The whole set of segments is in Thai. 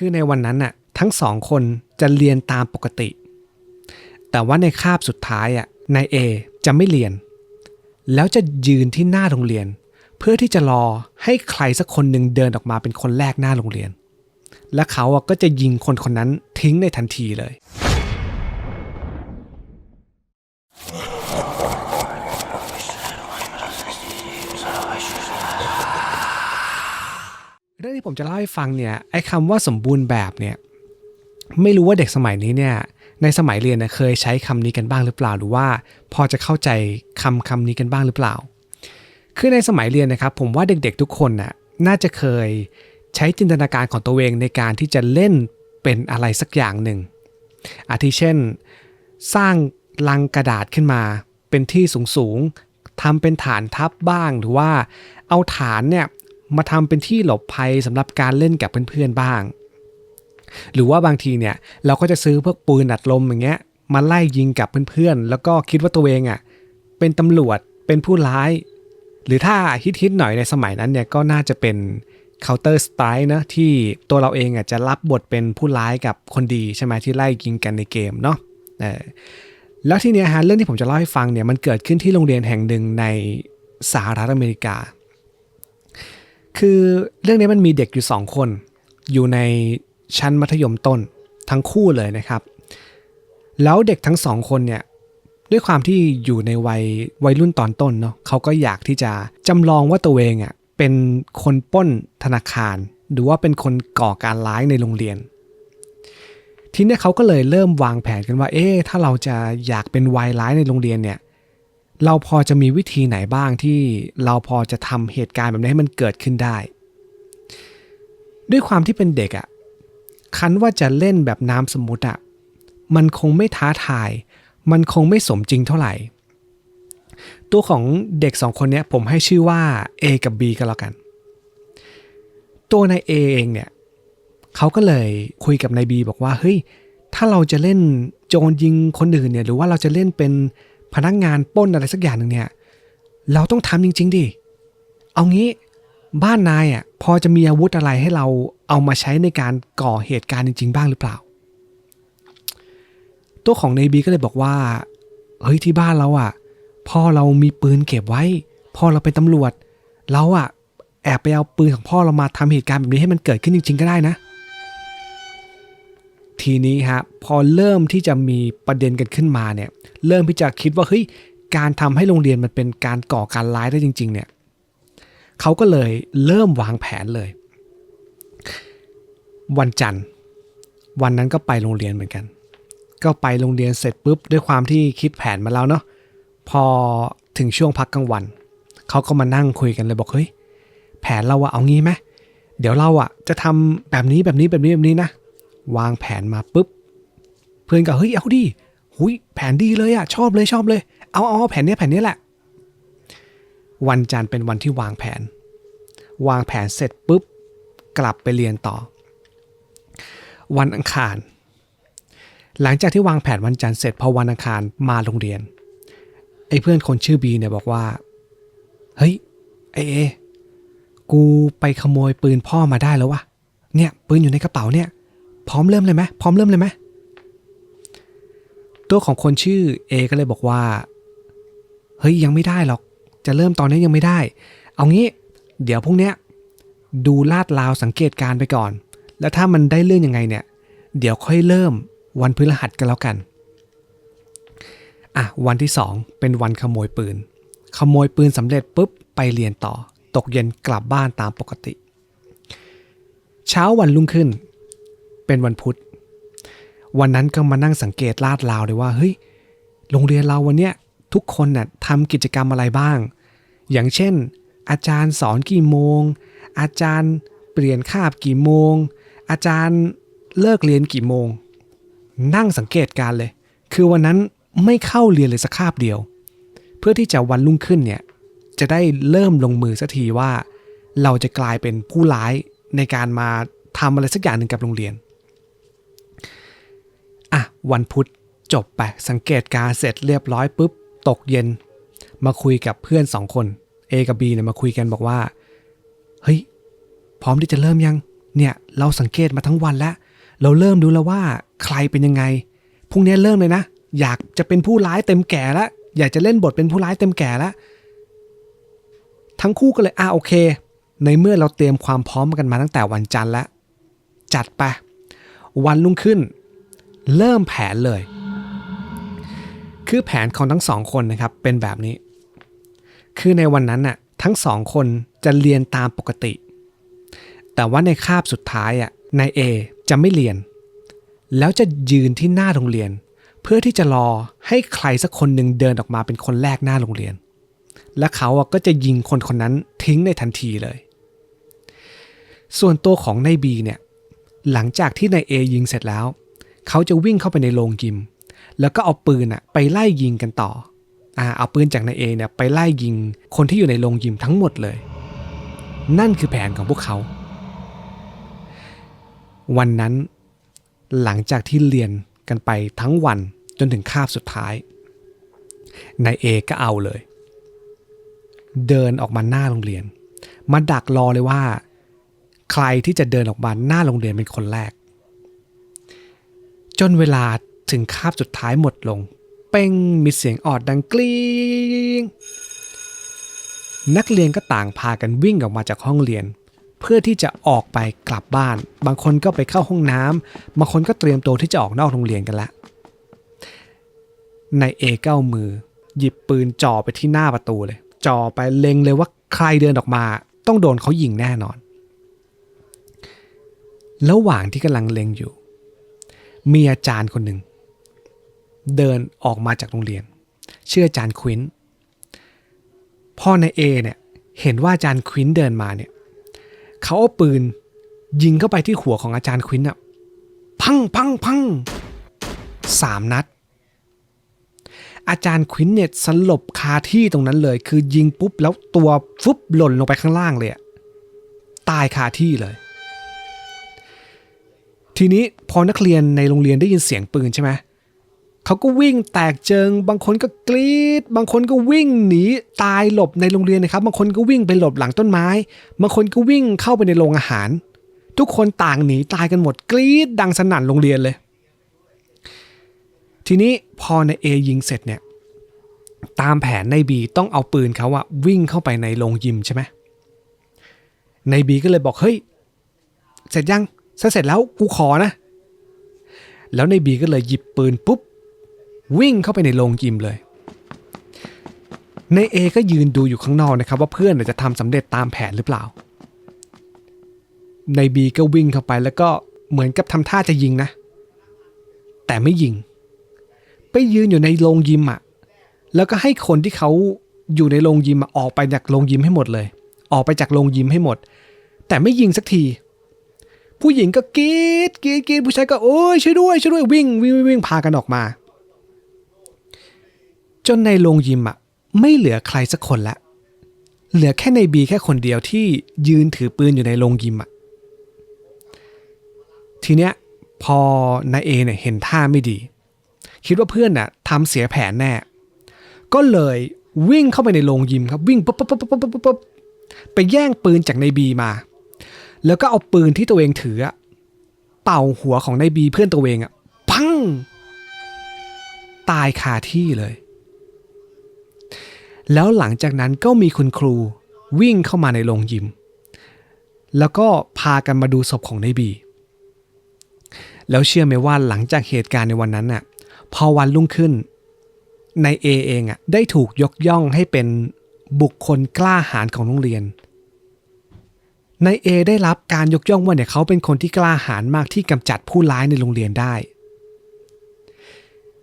คือในวันนั้นน่ะทั้งสองคนจะเรียนตามปกติ แต่ว่าในคาบสุดท้ายอะนายเอจะไม่เรียน แล้วจะยืนที่หน้าโรงเรียน เพื่อที่จะรอให้ใครสักคนหนึ่งเดินออกมาเป็นคนแรกหน้าโรงเรียน และเขาก็จะยิงคนคนนั้นทิ้งในทันทีเลย เรื่อง ที่ผมจะเล่าให้ฟังเนี่ยไอ้คำว่าสมบูรณ์แบบเนี่ยไม่รู้ว่าเด็กสมัยนี้เนี่ยในสมัยเรียนเนี่ยเคยใช้คำนี้กันบ้างหรือเปล่า หรือว่าพอจะเข้าใจคำคำนี้กันบ้างหรือเปล่า คือในสมัยเรียนนะครับ ผมว่าเด็กๆทุกคนน่ะน่าจะเคยใช้จินตนาการของตัวเองในการที่จะเล่นเป็นอะไรสักอย่างหนึ่ง อาทิเช่น สร้างลังกระดาษขึ้นมา เป็นที่สูงๆทำเป็นฐานทับบ้างหรือว่าเอาฐานเนี่ย มาทำเป็นที่หลบภัยสำหรับการเล่นกับเพื่อนๆบ้าง หรือว่าบางทีเนี่ยเราก็จะซื้อพวกปืนอัดลมอย่างเงี้ยมาไล่ยิงกับเพื่อนๆ แล้วก็คิดว่าตัวเองอะเป็นตำรวจเป็นผู้ร้าย หรือถ้าฮิตๆหน่อยในสมัยนั้นเนี่ยก็น่าจะเป็น Counter Strike นะที่ตัวเราเองอะจะรับบทเป็นผู้ร้ายกับคนดีใช่ไหมที่ไล่ยิงกันในเกมเนาะแล้วที่เนี้ยฮะเรื่องที่ผมจะเล่าให้ฟังเนี่ยมันเกิดขึ้นที่โรงเรียนแห่งหนึ่งในสหรัฐอเมริกา คือเรื่องนี้มันมีเด็กอยู่สองคน อยู่ในชั้นมัธยมต้นทั้งคู่เลยนะครับ แล้วเด็กทั้งสองคนเนี่ยด้วยความที่อยู่ในวัยวัยรุ่นตอนต้นเนาะเขาก็อยากที่จะจำลองว่าตัวเองอะเป็นคนป้นธนาคาร หรือว่าเป็นคนก่อการร้ายในโรงเรียน ทีนี้เขาก็เลยเริ่มวางแผนกันว่า เอ๊ะถ้าเราจะอยากเป็นวายร้ายในโรงเรียนเนี่ย เราพอจะมีวิธีไหนบ้างที่เราพอจะทำเหตุการณ์แบบนี้ให้มันเกิดขึ้นได้ ด้วยความที่เป็นเด็กอะ่ะคันว่าจะเล่นแบบน้ำสมมุติอะ่ะมันคงไม่ท้าทาย มันคงไม่สมจริงเท่าไหร่ ตัวของเด็กสองคนเนี้ยผมให้ชื่อว่า A กับ B กันแล้วกัน ตัวนาย A เองเนี่ยเขาก็เลยคุยกับนาย B บอกว่าเฮ้ยถ้าเราจะเล่นโจรยิงคนอื่นเนี่ยหรือว่าเราจะเล่นเป็น พนักงงานป้นอะไรสักอย่างหนึ่งเนี่ย เราต้องทำจริง ๆดิเอางี้บ้านนายอะพอจะมีอาวุธอะไรให้เราเอามาใช้ในการก่อเหตุการณ์จริง ๆ บ้างหรือเปล่า ตัวของนายบีก็เลยบอกว่าเฮ้ยที่บ้านเราอะพ่อเรามีปืนเก็บไว้ พ่อเราเป็นตำรวจ เราอะแอบไปเอาปืนของพ่อเรามาทำเหตุการณ์แบบนี้ให้มันเกิดขึ้นจริง ๆ ก็ได้นะ ทีนี้ฮะพอเริ่มที่จะมีประเด็นกันขึ้นมาเนี่ยเริ่มที่จะคิดว่าเฮ้ยการทำให้โรงเรียนมันเป็นการก่อการร้ายได้จริง ๆ เนี่ยเขาก็เลยเริ่มวางแผนเลย วันจันทร์ วันนั้นก็ไปโรงเรียนเหมือนกัน ก็ไปโรงเรียนเสร็จปุ๊บด้วยความที่คิดแผนมาแล้วเนาะพอถึงช่วงพักกลางวันเขาก็มานั่งคุยกันเลยบอกเฮ้ยแผนเราอะเอางี้ไหมเดี๋ยวเราอะจะทำแบบนี้แบบนี้แบบนี้แบบนี้นะ วางแผนมาปุ๊บ เพื่อนก็เฮ้ยเอาดิหุยแผนดีเลยอะชอบเลยชอบเลย เอาเอาแผนเนี้ยแผนเนี้ยแหละ วันจันทร์เป็นวันที่วางแผน วางแผนเสร็จปุ๊บ กลับไปเรียนต่อ วันอังคาร หลังจากที่วางแผนวันจันทร์เสร็จพอวันอังคารมาโรงเรียนไอ้เพื่อนคนชื่อบีเนี่ยบอกว่า เฮ้ยไอเอ กูไปขโมยปืนพ่อมาได้แล้ววะเนี่ยปืนอยู่ในกระเป๋าเนี่ย พร้อมเริ่มเลยไหมพร้อมเริ่มเลยไหมตัวของคนชื่อเอก็เลยบอกว่า เฮ้ยยังไม่ได้หรอก จะเริ่มตอนนี้ยังไม่ได้ เอางี้ เดี๋ยวพรุ่งนี้ดูลาดราวสังเกตการไปก่อน แล้วถ้ามันได้เรื่องยังไงเนี่ย เดี๋ยวค่อยเริ่มวันพฤหัสกันแล้วกันอะวันที่สองเป็นวันขโมยปืน ขโมยปืนสำเร็จปุ๊บไปเรียนต่อ ตกเย็นกลับบ้านตามปกติ เช้าวันรุ่งขึ้น เป็นวันพุธ วันนั้นก็มานั่งสังเกตลาดราวเลยว่าเฮ้ยโรงเรียนเราวันเนี้ยทุกคนน่ะทำกิจกรรมอะไรบ้าง อย่างเช่น อาจารย์สอนกี่โมง อาจารย์เปลี่ยนคาบกี่โมง อาจารย์เลิกเรียนกี่โมง นั่งสังเกตการเลย คือวันนั้นไม่เข้าเรียนเลยสักคาบเดียว เพื่อที่จะวันรุ่งขึ้นเนี่ยจะได้เริ่มลงมือสักทีว่า เราจะกลายเป็นผู้ร้ายในการมาทำอะไรสักอย่างหนึ่งกับโรงเรียน วันพุธจบไปสังเกตการเสร็จเรียบร้อยปุ๊บ ตกเย็น มาคุยกับเพื่อนสองคน A กับ B เนี่ยมาคุยกันบอกว่า เฮ้ย พร้อมที่จะเริ่มยัง เนี่ย เราสังเกตมาทั้งวันแล้ว เราเริ่มดูแล้วว่าใครเป็นยังไงพรุ่งนี้เริ่มเลยนะ อยากจะเป็นผู้ร้ายเต็มแก่แล้วอยากจะเล่นบทเป็นผู้ร้ายเต็มแก่แล้วทั้งคู่ก็เลยอ่าโอเค ในเมื่อเราเตรียมความพร้อมกันมาตั้งแต่วันจันทร์แล้วจัดไปวันรุ่งขึ้น เริ่มแผนเลย คือแผนของทั้งสองคนนะครับเป็นแบบนี้ คือในวันนั้นน่ะทั้งสองคนจะเรียนตามปกติ แต่ว่าในคาบสุดท้ายอะนายเอจะไม่เรียน แล้วจะยืนที่หน้าโรงเรียน เพื่อที่จะรอให้ใครสักคนหนึ่งเดินออกมาเป็นคนแรกหน้าโรงเรียน และเขาอะก็จะยิงคนคนนั้นทิ้งในทันทีเลย ส่วนตัวของนายบีเนี่ยหลังจากที่นายเอยิงเสร็จแล้ว เขาจะวิ่งเข้าไปในโรงยิม แล้วก็เอาปืนอะไปไล่ยิงกันต่ออ่าเอาปืนจากนายเอเนี่ยไปไล่ยิงคนที่อยู่ในโรงยิมทั้งหมดเลย นั่นคือแผนของพวกเขา วันนั้นหลังจากที่เรียนกันไปทั้งวันจนถึงคาบสุดท้ายนายเอก็เอาเลย เดินออกมาหน้าโรงเรียน มาดักรอเลยว่า ใครที่จะเดินออกมาหน้าโรงเรียนเป็นคนแรก จนเวลาถึงคาบสุดท้ายหมดลง เป้งมีเสียงออดดังกรี๊งนักเรียนก็ต่างพากันวิ่งออกมาจากห้องเรียน เพื่อที่จะออกไปกลับบ้าน บางคนก็ไปเข้าห้องน้ำบางคนก็เตรียมตัวที่จะออกนอกโรงเรียนกันล้วนายเอเก้ามือ หยิบปืนจ่อไปที่หน้าประตูเลย จ่อไปเล็งเลยว่าใครเดินออกมา ต้องโดนเขายิงแน่นอน ระหว่างที่กำลังเล็งอยู่ มีอาจารย์คนหนึ่ง เดินออกมาจากโรงเรียน ชื่ออาจารย์ควินพ่อในเอเนี่ยเห็นว่าอาจารย์ควินเดินมาเนี่ยเขาเอาปืนยิงเข้าไปที่หัวของอาจารย์ควินอะพังพังพังสามนัด อาจารย์ควินเนี่ยสลบคาที่ตรงนั้นเลย คือยิงปุ๊บแล้วตัวฟุบหล่นลงไปข้างล่างเลยตายคาที่เลย ทีนี้พอนักเรียนในโรงเรียนได้ยินเสียงปืนใช่ไหมเขาก็วิ่งแตกเจิง บางคนก็กรีด บางคนก็วิ่งหนีตายหลบในโรงเรียนนะครับ บางคนก็วิ่งไปหลบหลังต้นไม้ บางคนก็วิ่งเข้าไปในโรงอาหาร ทุกคนต่างหนีตายกันหมดกรีดดังสนั่นโรงเรียนเลย ทีนี้พอในเอยิงเสร็จเนี่ยตามแผนในบีต้องเอาปืนเขาอะวิ่งเข้าไปในโรงยิมใช่ไหมในบีก็เลยบอกเฮ้ยเสร็จยัง ถ้าเสร็จแล้วกูขอนะ แล้วในบีก็เลยหยิบปืนปุ๊บ วิ่งเข้าไปในโรงยิมเลยในเอก็ยืนดูอยู่ข้างนอกนะครับ ว่าเพื่อนจะทำสำเร็จตามแผนหรือเปล่า ในบีก็วิ่งเข้าไปแล้วก็เหมือนกับทำท่าจะยิงนะ แต่ไม่ยิง ไปยืนอยู่ในโรงยิมอะแล้วก็ให้คนที่เขาอยู่ในโรงยิมออกไปจากโรงยิมให้หมดเลย ออกไปจากโรงยิมให้หมด แต่ไม่ยิงสักที ผู้หญิงก็กรีดกรีดกรีดผู้ชายก็โอ้ยช่วยด้วยช่วยด้วยวิ่งวิ่งวิ่งพากันออกมา จนในโรงยิมอะไม่เหลือใครสักคนละเหลือแค่ในบีแค่คนเดียวที่ยืนถือปืนอยู่ในโรงยิมอะทีเนี้ยพอนายเอเนี่ยเห็นท่าไม่ดี คิดว่าเพื่อนน่ะทำเสียแผนแน่ ก็เลยวิ่งเข้าไปในโรงยิมครับวิ่งปุ๊บปุ๊บปุ๊บปุ๊บปุ๊บปุ๊บไปแย่งปืนจากนายบีมา แล้วก็เอาปืนที่ตัวเองถืออะเป่าหัวของนายบีเพื่อนตัวเองอะปัง ตายคาที่เลย แล้วหลังจากนั้นก็มีคุณครูวิ่งเข้ามาในโรงยิม แล้วก็พากันมาดูศพของนายบี แล้วเชื่อไหมว่าหลังจากเหตุการณ์ในวันนั้นน่ะพอวันรุ่งขึ้นนายเอเองอะได้ถูกยกย่องให้เป็นบุคคลกล้าหาญของโรงเรียน นายเอได้รับการยกย่องว่าเนี่ยเขาเป็นคนที่กล้าหาญมากที่กำจัดผู้ร้ายในโรงเรียนได้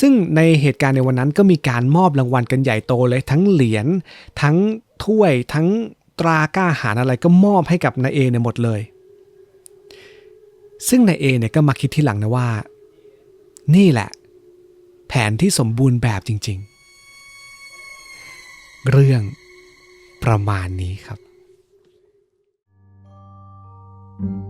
ซึ่งในเหตุการณ์ในวันนั้นก็มีการมอบรางวัลกันใหญ่โตเลยทั้งเหรียญทั้งถ้วยทั้งตรากล้าหาญอะไรก็มอบให้กับนายเอเนี่ยหมดเลย ซึ่งนายเอเนี่ยก็มาคิดที่หลังนะว่า นี่แหละ แผนที่สมบูรณ์แบบจริง ๆ เรื่องประมาณนี้ครับ thank you